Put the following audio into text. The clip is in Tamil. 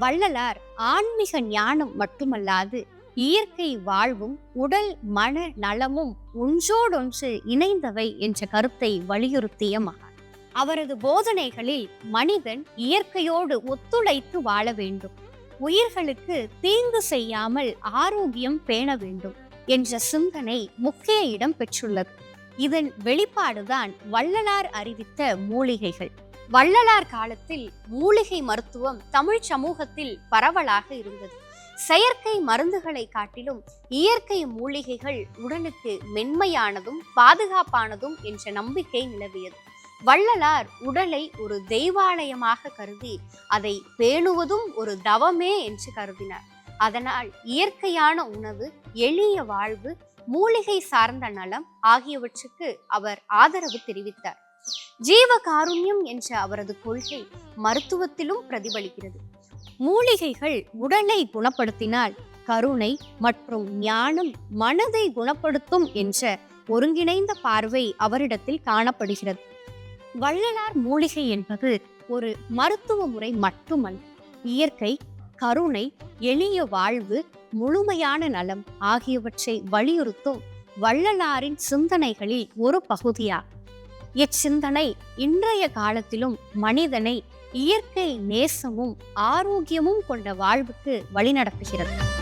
வள்ளலார் ஆன்மீக ஞானம் மட்டுமல்லாது இயற்கை வாழ்வும் உடல் மன நலமும் ஒன்றோடொன்று இணைந்தவை என்ற கருத்தை வலியுறுத்திய மகான். அவரது போதனைகளில் மனிதன் இயற்கையோடு ஒத்துழைத்து வாழ வேண்டும். உயிர்களுக்கு தீங்கு செய்யாமல் ஆரோக்கியம் பேண வேண்டும் என்ற சிந்தனை முக்கிய இடம் பெற்றுள்ளது. இதன் வெளிப்பாடுதான் வள்ளலார் அறிவித்த மூலிகைகள். வள்ளலார் காலத்தில் மூலிகை மருத்துவம் தமிழ் சமூகத்தில் பரவலாக இருந்தது. செயற்கை மருந்துகளை காட்டிலும் இயற்கை மூலிகைகள் உடலுக்கு மென்மையானதும் பாதுகாப்பானதும் என்ற நம்பிக்கை நிலவியது. வள்ளலார் உடலை ஒரு தெய்வாலயமாக கருதி அதை பேணுவதும் ஒரு தவமே என்று கருதினார். அதனால் இயற்கையான உணவு எளிய வாழ்வு மூலிகை சார்ந்த நலம் ஆகியவற்றுக்கு அவர் ஆதரவு தெரிவித்தார். ஜீவ காருண்யம் என்ற அவரது கொள்கை மருத்துவத்திலும் பிரதிபலிக்கிறது. மூலிகைகள் உடலை குணப்படுத்தினால் கருணை மற்றும் ஞானம் மனதை குணப்படுத்தும் என்ற ஒருங்கிணைந்த பார்வை அவரிடத்தில் காணப்படுகிறது. வள்ளலார் மூலிகை என்பது ஒரு மருத்துவ முறை மட்டுமல்ல இயற்கை கருணை எளிய வாழ்வு முழுமையான நலம் ஆகியவற்றை வலியுறுத்தும் வள்ளலாரின் சிந்தனைகளில் ஒரு பகுதியாகும். இச்சிந்தனை இன்றைய காலத்திலும் மனிதனை இயற்கை நேசமும் ஆரோக்கியமும் கொண்ட வாழ்வுக்கு வழிநடத்துகிறது.